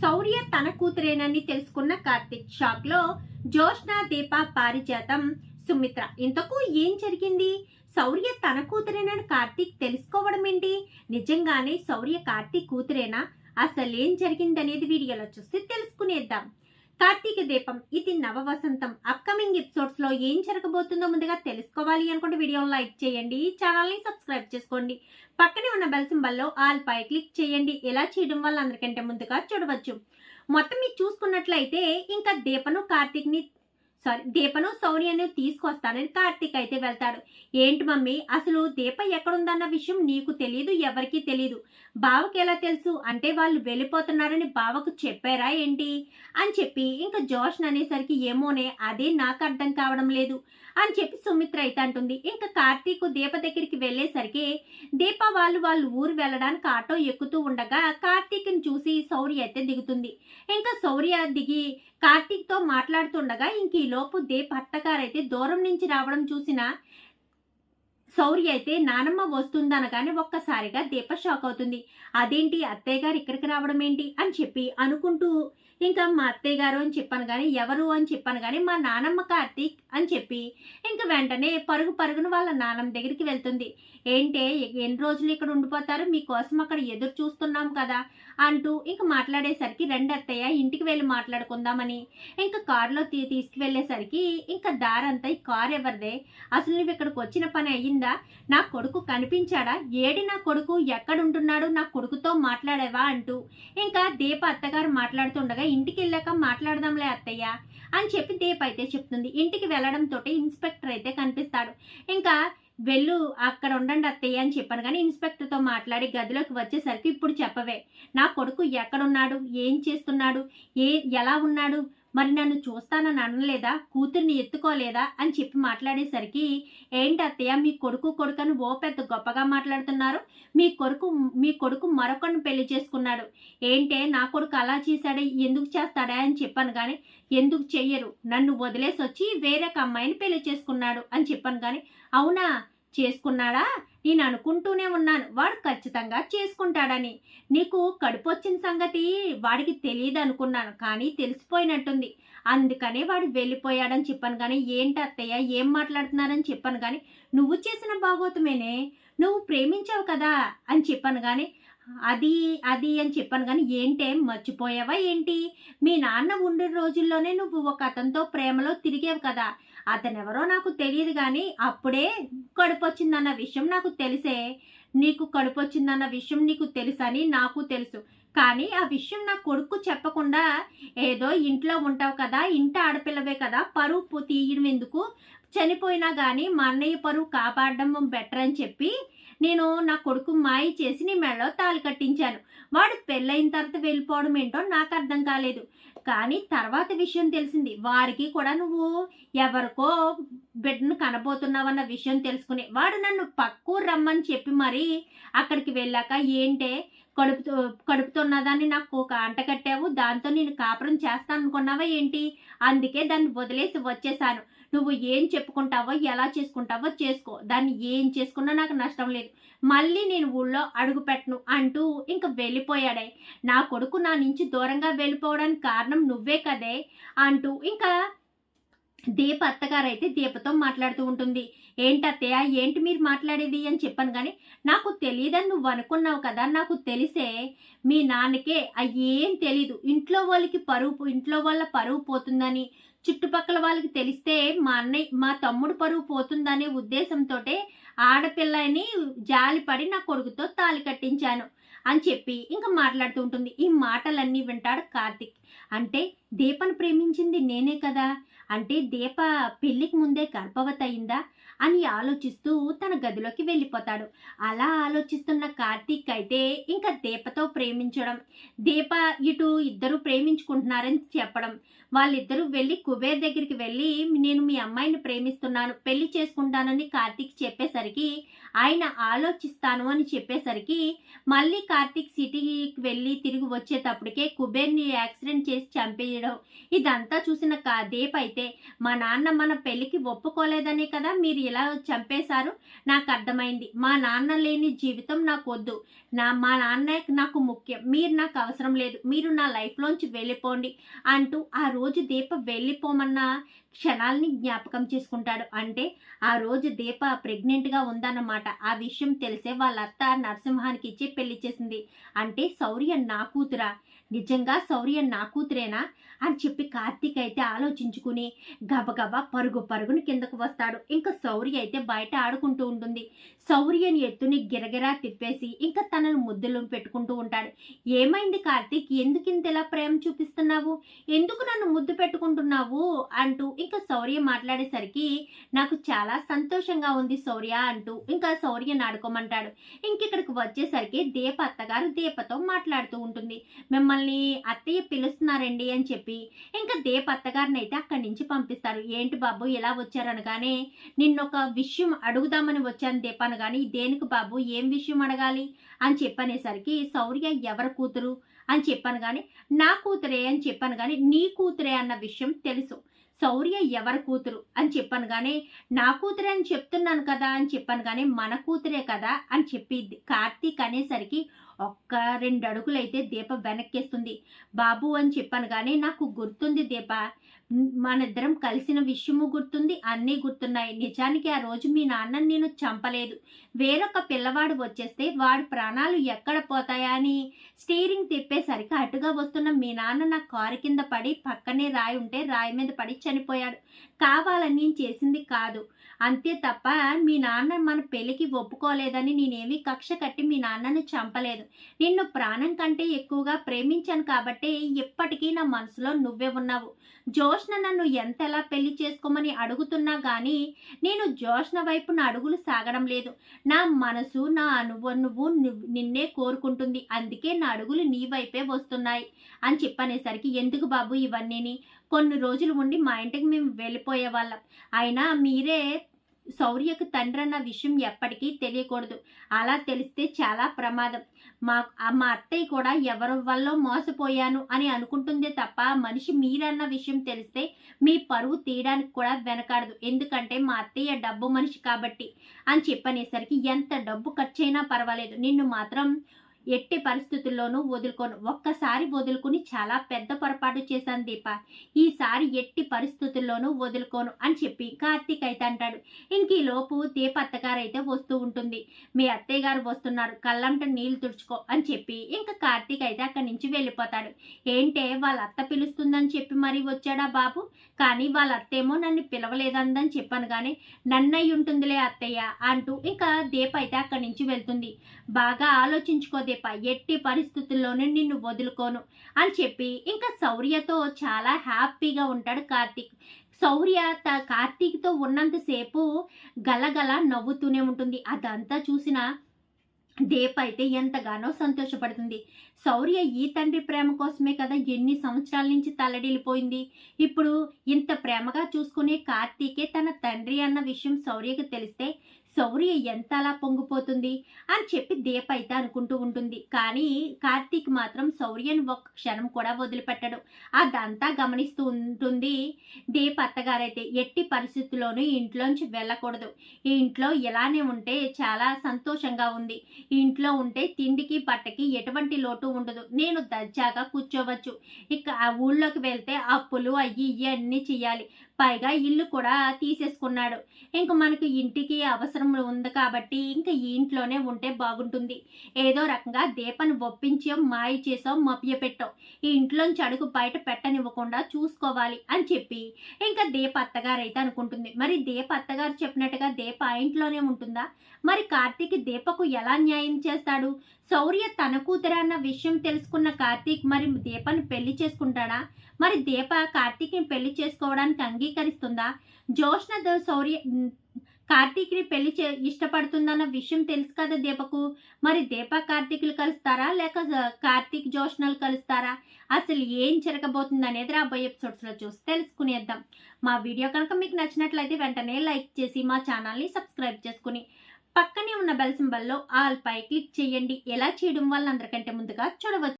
శౌర్య తన కూతురేనని తెలుసుకున్న కార్తిక్ షాక్లో జోష్న దీప పారిజాతం. సుమిత్ర ఇంతకు ఏం జరిగింది? శౌర్య తన కూతురేనని కార్తీక్ తెలుసుకోవడం ఏంటి? నిజంగానే శౌర్య కార్తీక్ కూతురేనా? అసలేం జరిగిందనేది వీడియోలో చూసి తెలుసుకునేద్దాం. కార్తీక దీపం ఇది నవ వసంతం. అప్కమింగ్ ఎపిసోడ్స్లో ఏం జరగబోతుందో ముందుగా తెలుసుకోవాలి అనుకుంటే వీడియోని లైక్ చేయండి ఛానల్ని సబ్స్క్రైబ్ చేసుకోండి. పక్కనే ఉన్న బెల్ సింబల్లో ఆల్ పై క్లిక్ చేయండి. ఇలా చేయడం వల్ల అందరికంటే ముందుగా చూడవచ్చు. మొత్తం మీరు చూసుకున్నట్లయితే ఇంకా దీపను కార్తీక్ని సారీ దీపను శౌర్యను తీసుకొస్తానని కార్తీక్ అయితే వెళ్తాడు. ఏంటి మమ్మీ అసలు దీప ఎక్కడుందన్న విషయం నీకు తెలియదు ఎవరికీ తెలియదు బావకి ఎలా తెలుసు? అంటే వాళ్ళు వెళ్ళిపోతున్నారని బావకు చెప్పారా ఏంటి? అని చెప్పి ఇంకా జోష్న్ అనేసరికి ఏమోనే అదే నాకు అర్థం కావడం లేదు. అని చెప్పి సుమిత్ర అయితే అంటుంది. ఇంకా కార్తీక్ దీప దగ్గరికి వెళ్ళేసరికి దీప వాళ్ళు వాళ్ళు ఊరు వెళ్ళడానికి ఆటో ఎక్కుతూ ఉండగా కార్తీక్ని చూసి శౌర్య అయితే దిగుతుంది. ఇంకా శౌర్య దిగి కార్తీక్తో మాట్లాడుతుండగా ఇంక ఈ లోపు దీప అత్తగారైతే దూరం నుంచి రావడం చూసిన శౌర్య అయితే నానమ్మ వస్తుందనగానే ఒక్కసారిగా దీప షాక్ అవుతుంది. అదేంటి? అత్తయ్య గారు ఇక్కడికి రావడం ఏంటి? అని చెప్పి అనుకుంటూ ఇంకా మా అత్తయ్య గారు అని చెప్పాను కానీ ఎవరు అని చెప్పాను కానీ మా నానమ్మ కార్తీక్ అని చెప్పి ఇంకా వెంటనే పరుగు పరుగున వాళ్ళ నానమ్మ దగ్గరికి వెళ్తుంది. ఏంటే? ఎన్ని రోజులు ఇక్కడ ఉండిపోతారు? మీకోసం అక్కడ ఎదురు చూస్తున్నాం కదా. అంటూ ఇంక మాట్లాడేసరికి రెండు అత్తయ్య ఇంటికి వెళ్ళి మాట్లాడుకుందామని. ఇంకా కారులో తీ తీసుకువెళ్ళేసరికి ఇంకా దారంతా ఈ కారు ఎవరిదే? అసలు నువ్వు ఇక్కడికి వచ్చిన పని అయ్యిందా? నా కొడుకు కనిపించాడా? ఏడి నా కొడుకు? ఎక్కడుంటున్నాడు? నా కొడుకుతో మాట్లాడేవా? అంటూ ఇంకా దీప అత్తగారు మాట్లాడుతుండగా ఇంటికి వెళ్ళాక మాట్లాడదాంలే అత్తయ్య అని చెప్పి దీప అయితే చెప్తుంది. ఇంటికి వెళ్ళడంతో ఇన్స్పెక్టర్ అయితే కనిపిస్తాడు. ఇంకా వెళ్ళు అక్కడ ఉండండి అత్తయ్య అని చెప్పాను. కానీ ఇన్స్పెక్టర్తో మాట్లాడి గదిలోకి వచ్చేసరికి ఇప్పుడు చెప్పవే. నా కొడుకు ఎక్కడున్నాడు? ఏం చేస్తున్నాడు? ఏ ఎలా ఉన్నాడు? మరి నన్ను చూస్తానని అనలేదా? కూతుర్ని ఎత్తుకోలేదా? అని చెప్పి మాట్లాడేసరికి ఏంటి అత్తయ్య మీ కొడుకు కొడుకని ఓ పెద్ద గొప్పగా మాట్లాడుతున్నారు. మీ కొడుకు మీ కొడుకు మరొకరిని పెళ్ళి చేసుకున్నాడు. ఏంటే నా కొడుకు అలా చేశాడే? ఎందుకు చేస్తాడా? అని చెప్పాను కానీ ఎందుకు చెయ్యరు? నన్ను వదిలేసి వచ్చి వేరే ఒక అమ్మాయిని పెళ్ళి చేసుకున్నాడు అని చెప్పాను కానీ అవునా? చేసుకున్నాడా? నేను అనుకుంటూనే ఉన్నాను. వాడు ఖచ్చితంగా చేసుకుంటాడని. నీకు కడుపు వచ్చిన సంగతి వాడికి తెలియదు అనుకున్నాను కానీ తెలిసిపోయినట్టుంది. అందుకనే వాడు వెళ్ళిపోయాడని చెప్పాను కానీ ఏంటి అత్తయ్య? ఏం మాట్లాడుతున్నారని చెప్పాను కానీ నువ్వు చేసిన భాగోతమేనే. నువ్వు ప్రేమించావు కదా అని చెప్పాను కానీ అది అది అని చెప్పాను కానీ ఏంటే మర్చిపోయావా ఏంటి? మీ నాన్న ఉండే రోజుల్లోనే నువ్వు ఒక అతనితో ప్రేమలో తిరిగేవు కదా. అతనెవరో నాకు తెలియదు కానీ అప్పుడే కడుపు వచ్చిందన్న విషయం నాకు తెలిసే. నీకు కడుపు వచ్చిందన్న విషయం నీకు తెలుసని నాకు తెలుసు. కానీ ఆ విషయం నా కొడుకు చెప్పకుండా ఏదో ఇంట్లో ఉంటావు కదా ఇంట ఆడపిల్లవే కదా పరువు తీయడం ఎందుకు? చనిపోయినా కానీ మా అన్నయ్య పరువు కాపాడడం బెటర్ అని చెప్పి నేను నా కొడుకు మాయి చేసి నీ మెడలో తాళి కట్టించాను. వాడు పెళ్ళైన తర్వాత వెళ్ళిపోవడం ఏంటో నాకు అర్థం కాలేదు. కానీ తర్వాత విషయం తెలిసింది. వారికి కూడా నువ్వు ఎవరికో బిడ్డను కనబోతున్నావన్న విషయం తెలుసుకుని వాడు నన్ను పక్కు రమ్మని చెప్పి మరి అక్కడికి వెళ్ళాక ఏంటే కడుపుతో కడుపుతున్నదాన్ని నాకు అంట కట్టావు. దాంతో నేను కాపురం చేస్తాను అనుకున్నావా ఏంటి? అందుకే దాన్ని వదిలేసి వచ్చేసాను. నువ్వు ఏం చెప్పుకుంటావో ఎలా చేసుకుంటావో చేసుకో. దాన్ని ఏం చేసుకున్నా నాకు నష్టం లేదు. మళ్ళీ నేను ఊళ్ళో అడుగు పెట్టను అంటూ ఇంక వెళ్ళిపోయాడే. నా కొడుకు నా నుంచి దూరంగా వెళ్ళిపోవడానికి కారణం నువ్వే కదే అంటూ ఇంకా దీప అత్తగారు అయితే దీపతో మాట్లాడుతూ ఉంటుంది. ఏంటి ఏంటి మీరు మాట్లాడేది? అని చెప్పాను కానీ నాకు తెలియదని నువ్వు అనుకున్నావు కదా నాకు తెలిసే మీ నాన్నకే ఏం తెలీదు. ఇంట్లో వాళ్ళకి పరువు ఇంట్లో వాళ్ళ పరువు పోతుందని చుట్టుపక్కల వాళ్ళకి తెలిస్తే మా అన్నయ్య మా తమ్ముడు పరువు పోతుందనే ఉద్దేశంతో ఆడపిల్లని జాలిపడి నా కొడుకుతో తాలి కట్టించాను. అని చెప్పి ఇంకా మాట్లాడుతూ ఉంటుంది. ఈ మాటలన్నీ వింటాడు కార్తిక్. అంటే దీపను ప్రేమించింది నేనే కదా? అంటే దీప పెళ్ళికి ముందే గర్భవతి అయిందా? అని ఆలోచిస్తూ తన గదిలోకి వెళ్ళిపోతాడు. అలా ఆలోచిస్తున్న కార్తీక్ అయితే ఇంకా దీపతో ప్రేమించడం దీప ఇటు ఇద్దరు ప్రేమించుకుంటున్నారని చెప్పడం వాళ్ళిద్దరూ వెళ్ళి కుబేర్ దగ్గరికి వెళ్ళి నేను మీ అమ్మాయిని ప్రేమిస్తున్నాను పెళ్ళి చేసుకుంటానని కార్తీక్ చెప్పేసరికి ఆయన ఆలోచిస్తాను అని చెప్పేసరికి మళ్ళీ కార్తీక్ సిటీకి వెళ్ళి తిరిగి వచ్చేటప్పటికే కుబేర్ని యాక్సిడెంట్ చేసి చంపేయడం. ఇదంతా చూసిన కా దీప్ అయితే మా నాన్న మన పెళ్ళికి ఒప్పుకోలేదనే కదా మీరు ఇలా చంపేశారు? నాకు అర్థమైంది. మా నాన్న లేని జీవితం నాకు వద్దు. నా మా నాన్న నాకు ముఖ్యం. మీరు నాకు అవసరం లేదు. మీరు నా లైఫ్లోంచి వెళ్ళిపోండి అంటూ ఆ రోజు దీప వెళ్ళిపోమన్నా క్షణాల్ని జ్ఞాపకం చేసుకుంటాడు. అంటే ఆ రోజు దీప ప్రెగ్నెంట్గా ఉందన్నమాట. ఆ విషయం తెలిసే వాళ్ళ అత్త నరసింహానికి ఇచ్చి పెళ్ళి చేసింది. అంటే శౌర్య నా కూతురా. నిజంగా శౌర్య నా కూతురేనా? అని చెప్పి కార్తీక్ అయితే ఆలోచించుకుని గబగబా పరుగు పరుగుని కిందకు వస్తాడు. ఇంకా శౌర్య అయితే బయట ఆడుకుంటూ ఉంటుంది. శౌర్యని ఎత్తుని గిరగిరా తిప్పేసి ఇంకా తనను ముద్దులు పెట్టుకుంటూ ఉంటాడు. ఏమైంది కార్తీక్? ఎందుకు ఇంత ఇలా ప్రేమ చూపిస్తున్నావు? ఎందుకు నన్ను ముద్దు పెట్టుకుంటున్నావు? అంటూ ఇంకా శౌర్య మాట్లాడేసరికి నాకు చాలా సంతోషంగా ఉంది శౌర్య అంటూ ఇంకా శౌర్య నాడుకోమంటాడు. ఇంక ఇక్కడికి వచ్చేసరికి దీప అత్తగారు దీపతో మాట్లాడుతూ ఉంటుంది. మిమ్మల్ని అత్తయ్య పిలుస్తున్నారండి అని చెప్పి ఇంకా దీప అత్తగారిని అయితే అక్కడి నుంచి పంపిస్తారు. ఏంటి బాబు ఇలా వచ్చారనగానే నిన్నొక విషయం అడుగుదామని వచ్చాను దీప కానీ దేనికి బాబు ఏం విషయం అడగాలి? అని చెప్పనేసరికి శౌర్య ఎవరి కూతురు? అని చెప్పాను కానీ నా కూతురే అని చెప్పాను కానీ నీ కూతురే అన్న విషయం తెలుసు. శౌర్య ఎవరి కూతురు అని చెప్పాను కానీ నా కూతురే అని చెప్తున్నాను కదా అని చెప్పాను కానీ మన కూతురే కదా అని చెప్పి కార్తీక్ అనేసరికి ఒక్క రెండు అడుగులైతే దీప వెనక్కేస్తుంది. బాబు అని చెప్పాను కానీ నాకు గుర్తుంది దీప మనిద్దరం కలిసిన విషయము గుర్తుంది అన్నీ గుర్తున్నాయి. నిజానికి ఆ రోజు మీ నాన్న నేను చంపలేదు. వేరొక పిల్లవాడు వచ్చేస్తే వాడి ప్రాణాలు ఎక్కడ పోతాయా అని స్టీరింగ్ తిప్పేసరికి అటుగా వస్తున్న మీ నాన్న నా కారు కింద పడి పక్కనే రాయి ఉంటే రాయి మీద పడి చనిపోయాడు. కావాలని నేను చేసింది కాదు. అంతే తప్ప మీ నాన్న మన పెళ్ళికి ఒప్పుకోలేదని నేనేమి కక్ష కట్టి మీ నాన్నను చంపలేదు. నిన్ను ప్రాణం కంటే ఎక్కువగా ప్రేమించాను కాబట్టి ఇప్పటికీ నా మనసులో నువ్వే ఉన్నావు. జోష్న నన్ను ఎంతలా పెళ్ళి చేసుకోమని అడుగుతున్నా కానీ నేను జోష్న వైపు నా అడుగులు సాగడం లేదు. నా మనసు నా అనువు నువ్వు- నిన్నే కోరుకుంటుంది. అందుకే నా అడుగులు నీ వైపే వస్తున్నాయి. అని చెప్పనేసరికి ఎందుకు బాబు ఇవన్నీని? కొన్ని రోజులు ఉండి మా ఇంటికి మేము వెళ్ళిపోయే వాళ్ళం. అయినా మీరే శౌర్యకు తండ్రి అన్న విషయం ఎప్పటికీ తెలియకూడదు. అలా తెలిస్తే చాలా ప్రమాదం. మా మా అత్తయ్య కూడా ఎవరి వల్ల మోసపోయాను అని అనుకుంటుందే తప్ప మనిషి మీరన్న విషయం తెలిస్తే మీ పరువు తీయడానికి కూడా వెనకాడదు. ఎందుకంటే మా అత్తయ్య డబ్బు మనిషి కాబట్టి అని చెప్పనేసరికి ఎంత డబ్బు ఖర్చైనా పర్వాలేదు. నిన్ను మాత్రం ఎట్టి పరిస్థితుల్లోనూ వదులుకోను. ఒక్కసారి వదులుకుని చాలా పెద్ద పొరపాటు చేశాను దీప. ఈసారి ఎట్టి పరిస్థితుల్లోనూ వదులుకోను అని చెప్పి కార్తీక్ అయితే అంటాడు. ఇంక ఈ లోపు దీప అత్తగారైతే వస్తూ ఉంటుంది. మీ అత్తయ్య గారు వస్తున్నారు. కళ్ళంట నీళ్ళు తుడుచుకో అని చెప్పి ఇంకా కార్తీక్ అయితే అక్కడి నుంచి వెళ్ళిపోతాడు. ఏంటే వాళ్ళ అత్త పిలుస్తుందని చెప్పి మరీ వచ్చాడా బాబు? కానీ వాళ్ళ అత్తేమో నన్ను పిలవలేదందని చెప్పాను కానీ నన్నయ్య ఉంటుందిలే అత్తయ్య అంటూ ఇంకా దీప అయితే అక్కడి నుంచి వెళ్తుంది. బాగా ఆలోచించుకో దీప ఎట్టి పరిస్థితుల్లోనూ నిన్ను వదులుకోను అని చెప్పి ఇంకా శౌర్యతో చాలా హ్యాపీగా ఉంటాడు కార్తీక్. శౌర్య త కార్తీక్తో ఉన్నంతసేపు గలగల నవ్వుతూనే ఉంటుంది. అదంతా చూసిన దేప అయితే ఎంతగానో సంతోషపడుతుంది. శౌర్య ఈ తండ్రి ప్రేమ కోసమే కదా ఎన్ని సంవత్సరాల నుంచి తలడిల్లిపోయింది ఇప్పుడు ఇంత ప్రేమగా చూసుకునే కార్తీకే తన తండ్రి అన్న విషయం శౌర్యకు తెలిస్తే శౌర్య ఎంత అలా పొంగిపోతుంది అని చెప్పి దీప అయితే అనుకుంటూ ఉంటుంది. కానీ కార్తీక్ మాత్రం శౌర్యను ఒక్క క్షణం కూడా వదిలిపెట్టడు. అదంతా గమనిస్తూ ఉంటుంది దీప అత్తగారైతే. ఎట్టి పరిస్థితుల్లోనూ ఇంట్లోంచి వెళ్ళకూడదు. ఈ ఇంట్లో ఇలానే ఉంటే చాలా సంతోషంగా ఉంది. ఇంట్లో ఉంటే తిండికి బట్టకి ఎటువంటి లోటు ఉండదు. నేను దర్జాగా కూర్చోవచ్చు. ఇక ఆ ఊళ్ళోకి వెళ్తే అప్పులు అయ్యి ఇవి అన్నీ చెయ్యాలి. పైగా ఇల్లు కూడా తీసేసుకున్నాడు. ఇంక మనకు ఇంటికి అవసరం ఉంది కాబట్టి ఇంకా ఈ ఇంట్లోనే ఉంటే బాగుంటుంది. ఏదో రకంగా దీపను ఒప్పించో మాయ చేసో మభ్యపెట్టో. ఈ ఇంట్లోంచి అడుగు బయట పెట్టనివ్వకుండా చూసుకోవాలి అని చెప్పి ఇంకా దీప అత్తగారు అయితే అనుకుంటుంది. మరి దీప అత్తగారు చెప్పినట్టుగా దీప ఆ ఇంట్లోనే ఉంటుందా? మరి కార్తీక్ దీపకు ఎలా న్యాయం చేస్తాడు? శౌర్య తన కూతురు అన్న విషయం తెలుసుకున్న కార్తీక్ మరి దీపను పెళ్ళి చేసుకుంటాడా? మరి దీప కార్తీక్ని పెళ్ళి చేసుకోవడానికి అంగీ అంగీకరిస్తుందా? జోష్న శౌర్య కార్తీక్ని పెళ్ళి చే ఇష్టపడుతుందన్న విషయం తెలుసు కదా దీపకు. మరి దీప కార్తీకులు కలుస్తారా? లేక కార్తీక్ జోష్నలు కలుస్తారా? అసలు ఏం జరగబోతుంది అనేది రాబోయే ఎపిసోడ్స్లో చూసి తెలుసుకునేద్దాం. మా వీడియో కనుక మీకు నచ్చినట్లయితే వెంటనే లైక్ చేసి మా ఛానల్ని సబ్స్క్రైబ్ చేసుకుని పక్కనే ఉన్న బెల్ సింబల్లో ఆల్ పై క్లిక్ చేయండి. ఎలా చేయడం వల్ల అందరికంటే ముందుగా చూడవచ్చు.